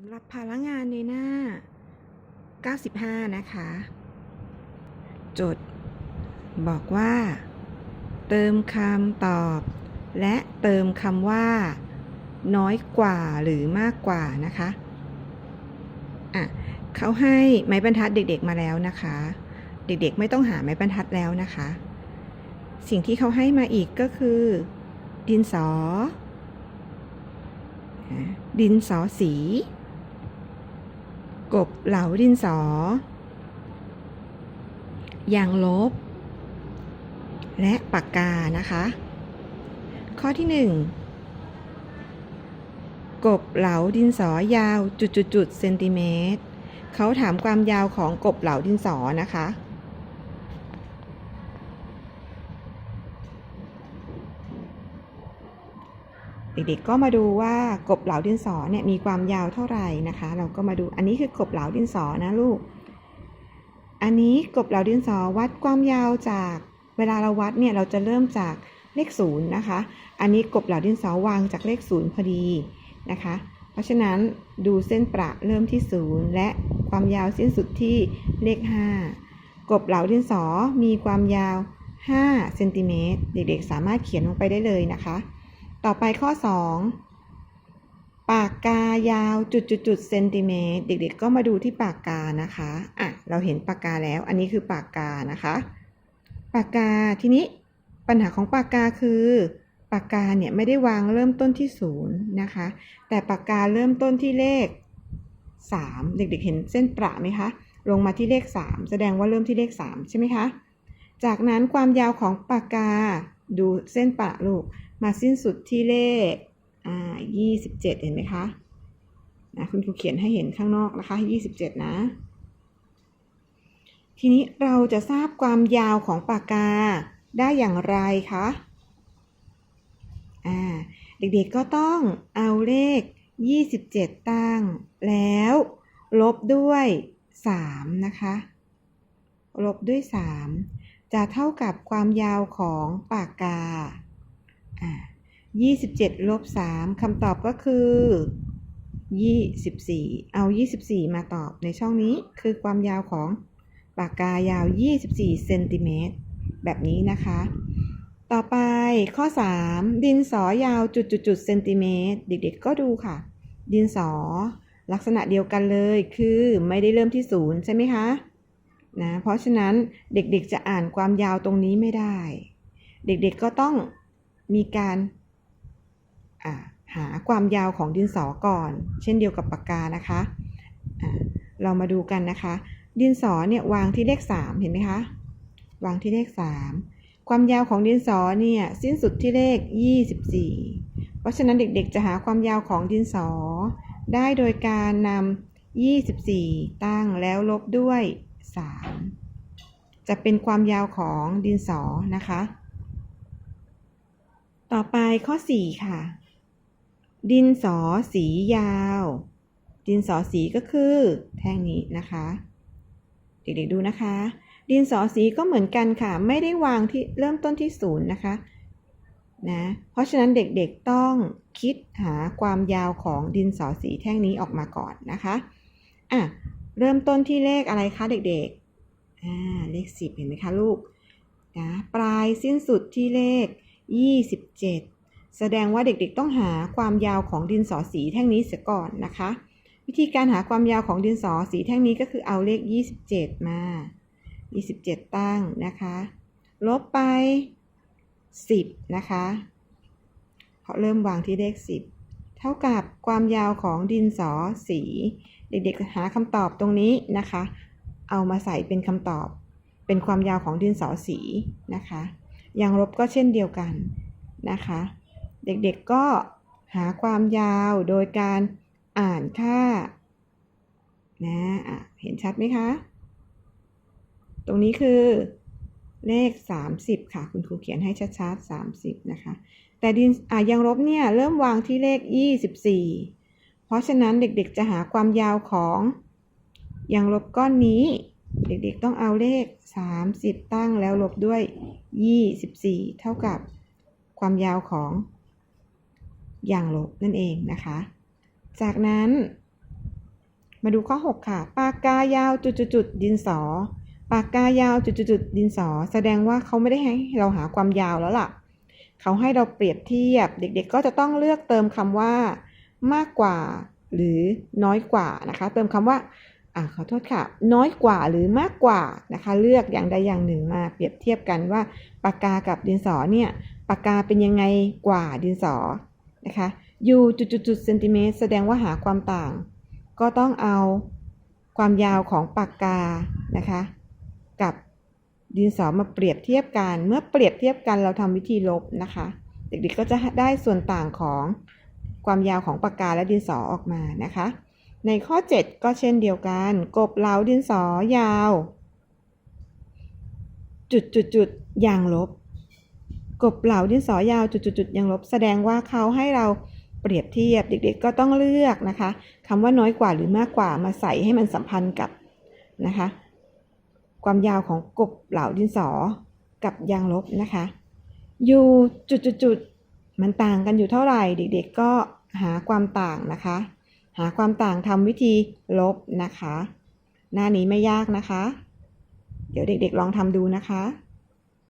สำหรับภาระงานในหน้า 95 นะคะโจทย์บอกว่า เติมคำตอบ และเติมคำว่า น้อยกว่าหรือมากกว่านะคะอะเขาให้ไม้บรรทัดเด็กๆมาแล้วนะคะ เด็กๆไม่ต้องหาไม้บรรทัดแล้วนะคะ สิ่งที่เขาให้มาอีกก็คือ ดินสอดินสอสี กบเหลาดินสอ ยางลบ และปากกานะคะ ข้อที่หนึ่งกบเหลาดินสอยาวจุดๆเซนติเมตรเขาถามความยาวของกบเหลาดินสอนะคะ เด็กๆก็มาดูว่ากบเหลาดินสอเนี่ยมีความยาวเท่าไหร่นะคะ เราก็มาดูอันนี้คือกบเหลาดินสอนะลูก อันนี้กบเหลาดินสอวัดความยาวจากเวลาเราวัดเนี่ยเราจะเริ่มจากเลขศูนย์นะคะ อันนี้กบเหลาดินสอวางจากเลขศูนย์พอดีนะคะ เพราะฉะนั้นดูเส้นประเริ่มที่ศูนย์และความยาวสิ้นสุดที่เลข 5 กบเหลาดินสอมีความยาว5เซนติเมตรเด็กๆ สามารถเขียนลงไปได้เลยนะคะ ต่อไปข้อ 2 ปากกายาวจุดจุดจุดเซนติเมตรเด็กๆ ก็มาดูที่ปากกานะคะอะเราเห็นปากกาแล้ว อันนี้คือปากกานะคะ ปากกาทีนี้ปัญหาของปากกาคือปากกาเนี่ยไม่ได้วางเริ่มต้นที่ศูนย์นะคะ แต่ปากกาเริ่มต้นที่เลข 3 เด็กๆเห็นเส้นประไหมคะ ลงมาที่เลข 3 แสดงว่าเริ่มที่เลข 3 ใช่ไหมคะ จากนั้นความยาวของปากกาดูเส้นประลูก มาสิ้นสุดที่เลขอ่า27เห็นไหมคะนะคุณครูเขียนให้เห็นข้างนอกนะคะ27นะ ทีนี้เราจะทราบความยาวของปากกาได้อย่างไรคะอ่าเด็กๆก็ต้องเอาเลข 27 ตั้ง แล้ว ลบด้วย 3 นะคะ ลบด้วย 3 จะเท่ากับความยาวของปากกา อ่า27ลบ3คำตอบก็คือ24เอา24มาตอบในช่องนี้คือความยาวของปากกายาว24เซนติเมตรแบบนี้นะคะ ต่อไปข้อ3ดินสอยาวจุดจุดจุดเซนติเมตรเด็กๆก็ดูค่ะ ดินสอลักษณะเดียวกันเลยคือไม่ได้เริ่มที่ศูนย์ใช่ไหมคะนะเพราะฉะนั้นเด็กๆจะอ่านความยาวตรงนี้ไม่ได้ เด็กๆก็ต้อง มีการาหาความยาวของดินสอก่อน เช่นเดียวกับปากกานะคะเรามาดูกันนะคะ ดินสอเนี่ยวางที่เลข 3 เห็นไหมคะ วางที่เลข 3 ความยาวของดินสอเนี่ยสิ้นสุดที่เลข 24 เพราะฉะนั้นเด็กๆจะหาความยาวของดินสอ ได้โดยการนำ24 ตั้งแล้วลบด้วย 3 จะเป็นความยาวของดินสอนะคะ ต่อไปข้อ 4 ค่ะ ดินสอสียาว ดินสอสีก็คือแท่งนี้นะคะ เด็กๆดูนะคะ ดินสอสีก็เหมือนกันค่ะ ไม่ได้วางที่เริ่มต้นที่ศูนย์นะคะนะเพราะฉะนั้นเด็กๆต้องคิดหาความยาวของดินสอสีแท่งนี้ออกมาก่อนนะคะอะเริ่มต้นที่เลขอะไรคะเด็กๆอ่าเลข10เห็นไหมคะลูกนะปลายสิ้นสุดที่เลข 27 แสดงว่าเด็กๆต้องหาความยาวของดินสอสีแท่งนี้เสียก่อนนะคะ วิธีการหาความยาวของดินสอสีแท่งนี้ก็คือเอาเลข 27 มา 27 ตั้งนะคะ ลบไป 10 นะคะเขาเริ่มวางที่เลข 10 เท่ากับความยาวของดินสอสี เด็กๆหาคำตอบตรงนี้นะคะ เอามาใส่เป็นคำตอบ เป็นความยาวของดินสอสีนะคะ ย่างลบก็เช่นเดียวกันนะคะ เด็กๆก็หาความยาวโดยการอ่านค่านะะเห็นชัดไหมคะ ตรงนี้คือเลข 30 ค่ะ คุณครูเขียนให้ชัดๆ 30 นะคะ แต่ดินอะยังลบเนี่ยเริ่มวางที่เลข 24 เพราะฉะนั้นเด็กๆจะหาความยาวของยังลบก้อนนี้ เด็กๆต้องเอาเลข 30 ตั้งแล้วลบด้วย 24 เท่ากับความยาวของอย่างลบนั่นเองนะคะ จากนั้น มาดูข้อ 6 ค่ะ ปากกายาวจุดๆดินสอ ปากกายาวจุดๆๆดินสอ แสดงว่าเขาไม่ได้ให้เราหาความยาวแล้วล่ะ เขาให้เราเปรียบเทียบ เด็กๆ ก็จะต้องเลือกเติมคำว่า มากกว่า หรือน้อยกว่านะคะ เติมคำว่า อ่าขอโทษค่ะ น้อยกว่าหรือมากกว่านะคะ เลือกอย่างใดอย่างหนึ่งมาเปรียบเทียบกันว่าปากกากับดินสอเนี่ยปากกาเป็นยังไงกว่าดินสอนะคะ u จุดๆๆเซนติเมตรแสดงว่าหาความต่าง ก็ต้องเอาความยาวของปากกานะคะ กับดินสอมาเปรียบเทียบกัน เมื่อเปรียบเทียบกันเราทำวิธีลบนะคะ เด็กๆก็จะได้ส่วนต่างของความยาวของปากกาและดินสอออกมานะคะ ในข้อ 7 ก็เช่นเดียวกัน กบเหลาดินสอยาว จุดจุดจุดยางลบ กบเหลาดินสอยาวจุดจุดจุดยางลบ แสดงว่าเขาให้เราเปรียบเทียบเด็กๆก็ต้องเลือกนะคะคำว่าน้อยกว่าหรือมากกว่ามาใส่ให้มันสัมพันธ์กับนะคะ ความยาวของกบเหลาดินสอกับยางลบนะคะอยู่จุดจุดจุดมันต่างกันอยู่เท่าไหร่เด็กๆก็หาความต่างนะคะ หาความต่างทำวิธีลบนะคะ หน้านี้ไม่ยากนะคะ เดี๋ยวเด็กๆลองทำดูนะคะ